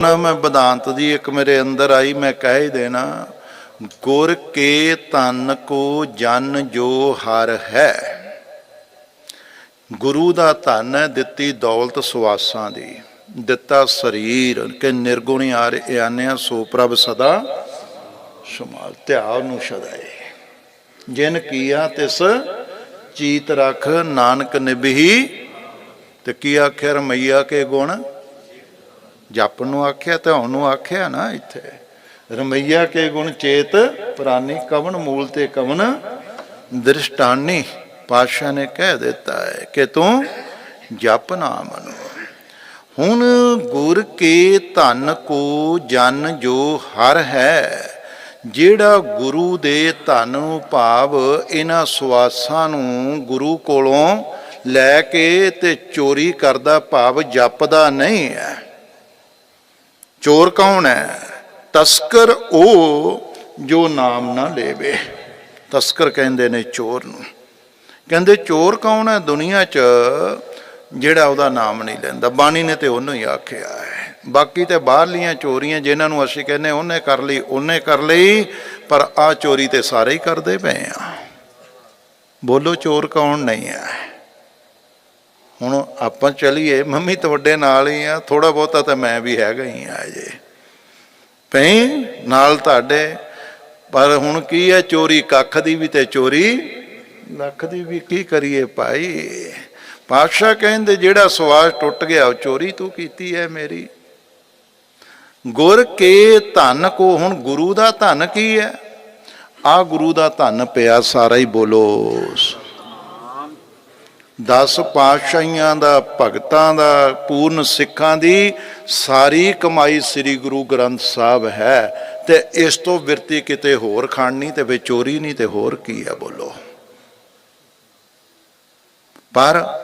ਨਾ ਮੈਂ ਬਦਾਂਤ ਦੀ ਇੱਕ ਮੇਰੇ ਅੰਦਰ ਆਈ, ਮੈਂ ਕਹਿ ਹੀ ਦੇਣਾ, ਗੁਰ ਕੇ ਤਨ ਕੋ ਜਨ ਜੋ ਹਰ ਹੈ। ਗੁਰੂ ਦਾ ਧਨ ਹੈ ਦਿੱਤੀ ਦੌਲਤ ਸੁਆਸਾਂ ਦੀ, ਦਿੱਤਾ ਸਰੀਰ, ਕਿ ਨਿਰਗੁਣੀ ਆਰ ਆਨਿਆ ਸੋ ਪ੍ਰਭ ਸਦਾ ਸਮਾਲ ਧਿਆਨ ਨੂੰ ਸਦਾਏ ਜਿਨ ਕੀਆ ਤਿਸ ਚੀਤ ਰਖ, ਨਾਨਕ ਨਿਭੀ, ਤੇ ਕੀ ਆਖਿਆ ਰਮਈਆ ਕੇ ਗੁਣ? ਜਪ ਨੂੰ ਆਖਿਆ ਤੇ ਨੂੰ ਆਖਿਆ ਨਾ ਇੱਥੇ। ਰਮਈਆ ਕੇ ਗੁਣ ਚੇਤ ਪ੍ਰਾਨੀ ਕਵਨ ਮੂਲ ਤੇ ਕਵਨ ਦ੍ਰਿਸ਼ਟਾਨੀ। ਪਾਸ਼ਾ ਨੇ ਕਹਿ ਦਿੱਤਾ ਹੈ ਕਿ ਤੂੰ ਜਪ ਨਾਮ ਨੂੰ ਹੁਣ ਗੁਰ ਕੇ ਧਨ ਕੋ ਜਨ ਜੋ ਹਰ ਹੈ, ਜਿਹੜਾ ਗੁਰੂ ਦੇ ਧਨ ਨੂੰ ਭਾਵ ਇਹਨਾਂ ਸਵਾਸਾਂ ਨੂੰ ਗੁਰੂ ਕੋਲੋਂ ਲੈ ਕੇ ਤੇ ਚੋਰੀ ਕਰਦਾ ਭਾਵ ਜਪਦਾ ਨਹੀਂ ਹੈ। ਚੋਰ ਕੌਣ ਹੈ? ਤਸਕਰ ਉਹ ਜੋ ਨਾਮ ਨਾ ਲੇਵੇ। ਤਸਕਰ ਕਹਿੰਦੇ ਨੇ ਚੋਰ ਨੂੰ। ਕਹਿੰਦੇ ਚੋਰ ਕੌਣ ਹੈ ਦੁਨੀਆ 'ਚ ਜਿਹੜਾ ਉਹਦਾ ਨਾਮ ਨਹੀਂ ਲੈਂਦਾ? ਬਾਣੀ ਨੇ ਤੇ ਉਹਨੂੰ ਹੀ ਆਖਿਆ ਹੈ। ਬਾਕੀ ਤੇ ਬਾਹਰਲੀਆਂ ਚੋਰੀਆਂ ਜਿਨ੍ਹਾਂ ਨੂੰ ਅਸੀਂ ਕਹਿੰਦੇ ਉਹਨੇ ਕਰ ਲਈ, ਉਹਨੇ ਕਰ ਲਈ, ਪਰ ਆ ਚੋਰੀ ਤੇ ਸਾਰੇ ਹੀ ਕਰਦੇ ਪਏ ਆ। ਬੋਲੋ ਚੋਰ ਕੌਣ ਨਹੀਂ ਹੈ। ਹੁਣ ਆਪਾਂ ਚਲੀਏ, ਮੰਮੀ ਤੁਹਾਡੇ ਨਾਲ ਹੀ ਆ ਥੋੜਾ ਬਹੁਤਾ ਤਾਂ ਮੈਂ ਵੀ ਹੈਗਾ ਹੀ ਆ ਜੇ ਪਈ ਨਾਲ ਤੁਹਾਡੇ, ਪਰ ਹੁਣ ਕੀ ਹੈ ਚੋਰੀ ਕੱਖ ਦੀ ਵੀ ਤੇ ਚੋਰੀ, ਲੱਖ ਦੀ ਵੀ ਕੀ ਕਰੀਏ ਭਾਈ? ਪਾਤਸ਼ਾਹ ਕਹਿੰਦੇ, ਜਿਹੜਾ ਸਵਾਸ ਟੁੱਟ ਗਿਆ, ਉਹ ਚੋਰੀ ਤੂੰ ਕੀਤੀ ਹੈ ਮੇਰੀ। ਗੁਰ ਕੇ ਧਨ ਕੋ, ਹੁਣ ਗੁਰੂ ਦਾ ਧਨ ਕੀ ਹੈ ਆ ਗੁਰੂ ਦਾ ਧਨ ਪਿਆ, ਸਾਰਾ ਹੀ ਬੋਲੋ। ਦਸ ਪਾਤਸ਼ਾਹੀਆਂ ਦਾ, ਭਗਤਾਂ ਦਾ, ਪੂਰਨ ਸਿੱਖਾਂ ਦੀ ਸਾਰੀ ਕਮਾਈ ਸ੍ਰੀ ਗੁਰੂ ਗ੍ਰੰਥ ਸਾਹਿਬ ਹੈ। ਤੇ ਇਸ ਤੋਂ ਵਿਰਤੀ ਕਿਤੇ ਹੋਰ ਖਾਣੀ ਤੇ ਵੇ ਚੋਰੀ ਨਹੀਂ ਤੇ ਹੋਰ ਕੀ ਹੈ ਬੋਲੋ। ਪਰ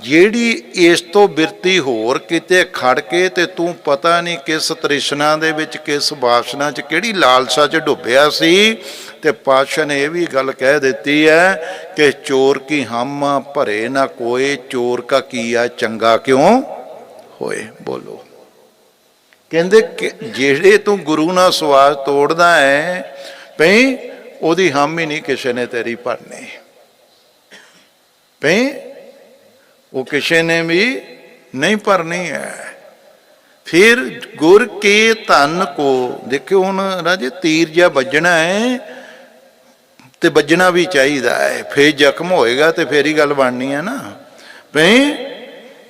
ਜਿਹੜੀ ਇਸ ਤੋਂ ਬਿਰਤੀ ਹੋਰ ਕਿਤੇ ਖੜ ਕੇ ਤੇ ਤੂੰ ਪਤਾ ਨਹੀਂ ਕਿਸ ਤ੍ਰਿਸ਼ਨਾ ਦੇ ਵਿੱਚ, ਕਿਸ ਵਾਸਨਾ 'ਚ ਕਿਹੜੀ ਲਾਲਸਾ 'ਚ ਡੁੱਬਿਆ ਸੀ, ਤੇ ਪਾਤਸ਼ਾਹ ਨੇ ਇਹ ਵੀ ਗੱਲ ਕਹਿ ਦਿੱਤੀ ਹੈ ਕਿ ਚੋਰ ਕੀ ਹਮ ਭਰੇ ਨਾ ਕੋਏ, ਚੋਰ ਕਾ ਕੀਆ ਚੰਗਾ ਕਿਉਂ ਹੋਏ? ਬੋਲੋ। ਕਹਿੰਦੇ ਕਿ ਜਿਹੜੇ ਤੂੰ ਗੁਰੂ ਨਾਲ ਸਵਾਸ ਤੋੜਦਾ ਹੈ ਪਈ ਉਹਦੀ ਹਮ ਹੀ ਨਹੀਂ ਕਿਸੇ ਨੇ ਤੇਰੀ ਭਰਨੀ। ਪਈ ਉਹ ਕਿਸੇ ਨੇ ਵੀ ਨਹੀਂ ਭਰਨੀ ਹੈ। ਫਿਰ ਗੁਰ ਕੇ ਧਨ ਕੋ, ਦੇਖਿਓ ਹੁਣ ਰਾਜੇ ਤੀਰ ਜਿਹਾ ਵੱਜਣਾ ਹੈ ਤੇ ਵੱਜਣਾ ਵੀ ਚਾਹੀਦਾ ਹੈ। ਫੇਰ ਜ਼ਖਮ ਹੋਏਗਾ ਤੇ ਫੇਰ ਹੀ ਗੱਲ ਬਣਨੀ ਹੈ ਨਾ। ਭਈ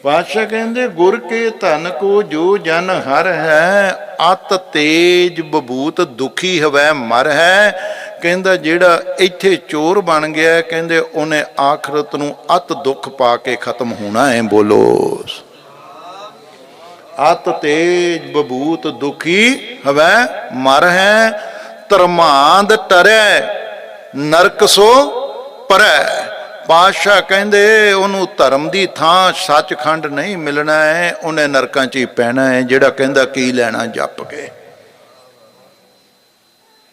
ਪਾਤਸ਼ਾਹ ਕਹਿੰਦੇ, ਗੁਰ ਕੇ ਧਨ ਕੋ ਜੋ ਜਨ ਹਰ ਹੈ, ਅਤ ਤੇਜ ਬਬੂਤ ਦੁਖੀ ਹਵੈ ਮਰ ਹੈ। ਕਹਿੰਦਾ ਜਿਹੜਾ ਇੱਥੇ ਚੋਰ ਬਣ ਗਿਆ ਕਹਿੰਦੇ ਉਹਨੇ ਆਖਰਤ ਨੂੰ ਅਤ ਦੁੱਖ ਪਾ ਕੇ ਖਤਮ ਹੋਣਾ ਹੈ, ਬੋਲੋ। ਅਤ ਤੇਜ ਬਬੂਤ ਦੁਖੀ ਹਵੈ, ਮਰ ਹੈ ਧਰਮਾਂਦ ਟਰੈ, ਨਰਕ ਸੋ ਪਰੈ। ਪਾਸ਼ਾ ਕਹਿੰਦੇ ਉਹਨੂੰ ਧਰਮ ਦੀ ਥਾਂ ਸੱਚਖੰਡ ਨਹੀਂ ਮਿਲਣਾ ਹੈ, ਉਹਨੇ ਨਰਕਾਂ 'ਚ ਹੀ ਪੈਣਾ ਹੈ, ਜਿਹੜਾ ਕਹਿੰਦਾ ਕੀ ਲੈਣਾ ਜੱਪ ਕੇ।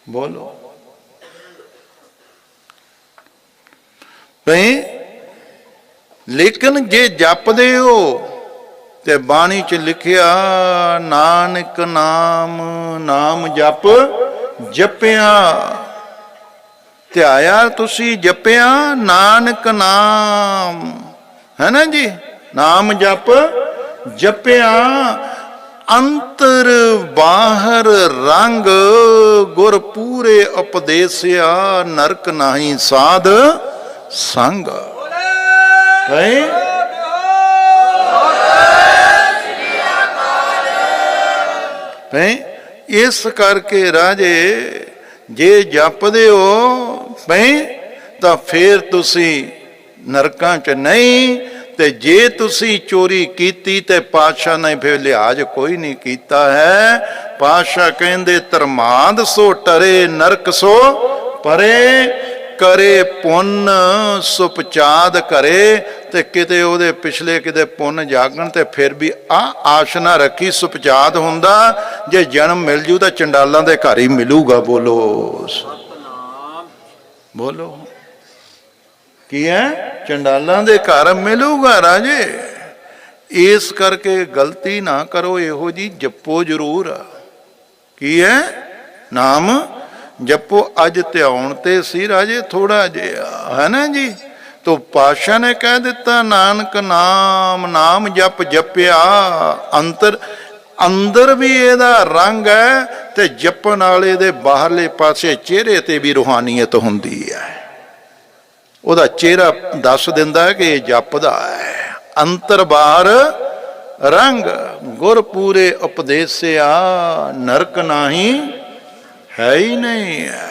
ਬੋਲੋ। ਭਈ ਲੇਕਿਨ ਜੇ ਜਪਦੇ ਹੋ ਤੇ ਬਾਣੀ 'ਚ ਲਿਖਿਆ, ਨਾਨਕ ਨਾਮ ਨਾਮ ਜਪ, ਜਪਿਆ। ਧਿਆਇਆ ਤੁਸੀਂ ਜਪਿਆ, ਨਾਨਕ ਨਾਮ। ਹੈ ਨਾ ਜੀ? ਨਾਮ ਜਪ, ਜਪਿਆ। ਅੰਤਰ ਬਾਹਰ ਰੰਗ ਗੁਰ ਪੂਰੇ ਉਪਦੇਸਿਆ, ਨਰਕ ਨਹੀਂ ਸਾਧ। ਸੰਗ। ਹੈ ਹੈ? ਇਸ ਕਰਕੇ ਰਾਜੇ ਜੇ ਜਪਦੇ ਹੋ ਪੈ ਤਾਂ ਫੇਰ ਤੁਸੀਂ ਨਰਕਾਂ 'ਚ ਨਹੀਂ ਤੇ ਜੇ ਤੁਸੀਂ ਚੋਰੀ ਕੀਤੀ ਤੇ ਪਾਤਸ਼ਾਹ ਨੇ ਫਿਰ ਲਿਹਾਜ਼ ਕੋਈ ਨਹੀਂ ਕੀਤਾ ਹੈ। ਪਾਤਸ਼ਾਹ ਕਹਿੰਦੇ ਧਰਮਾਂਦ ਸੋ ਟਰੇ ਨਰਕ ਸੋ ਪਰੇ। ਕਰੇ ਪੁੰਨ ਸੁਪਚਾਦ ਕਰੇ ਤੇ ਕਿਤੇ ਉਹਦੇ ਪਿਛਲੇ ਕਿਤੇ ਪੁੰਨ ਜਾਗਣ ਤੇ ਫਿਰ ਵੀ ਆ ਆਸ਼ ਨਾ ਰੱਖੀ ਸੁਪਚਾਦ ਹੁੰਦਾ। ਜੇ ਜਨਮ ਮਿਲ ਜੂ ਤਾਂ ਚੰਡਾਲਾਂ ਦੇ ਘਰ ਹੀ ਮਿਲੂਗਾ, ਬੋਲੋ। ਬੋਲੋ। ਕੀ ਹੈ? ਚੰਡਾਲਾਂ ਦੇ ਘਰ ਮਿਲੂਗਾ ਰਾਜੇ। ਇਸ ਕਰਕੇ ਗਲਤੀ ਨਾ ਕਰੋ, ਇਹੋ ਜੀ ਜਪੋ ਜ਼ਰੂਰ। ਕੀ ਹੈ? ਨਾਮ ਜਪੋ ਅੱਜ ਧਿਆਉਣ ਤੇ ਸੀ ਰਾਜੇ ਥੋੜਾ ਜਿਹਾ, ਹੈ ਨਾ ਜੀ? ਤੋ ਪਾਸ਼ਾ ਨੇ ਕਹਿ ਦਿੱਤਾ, ਨਾਨਕ ਨਾਮ ਨਾਮ ਜਪ ਜਪਿਆ, ਅੰਤਰ, ਅੰਦਰ ਵੀ ਇਹਦਾ ਰੰਗ ਹੈ ਤੇ ਜਪਣ ਵਾਲੇ ਦੇ ਬਾਹਰਲੇ ਪਾਸੇ ਚਿਹਰੇ ਤੇ ਵੀ ਰੂਹਾਨੀਅਤ ਹੁੰਦੀ ਹੈ। ਉਹਦਾ ਚਿਹਰਾ ਦੱਸ ਦਿੰਦਾ ਹੈ ਕਿ ਇਹ ਜਪਦਾ ਹੈ। ਅੰਤਰ ਬਾਹਰ ਰੰਗ, ਗੁਰ ਪੂਰੇ ਉਪਦੇਸਿਆ, ਨਰਕ ਨਹੀਂ ਹੈ ਹੀ ਨਹੀਂ ਹੈ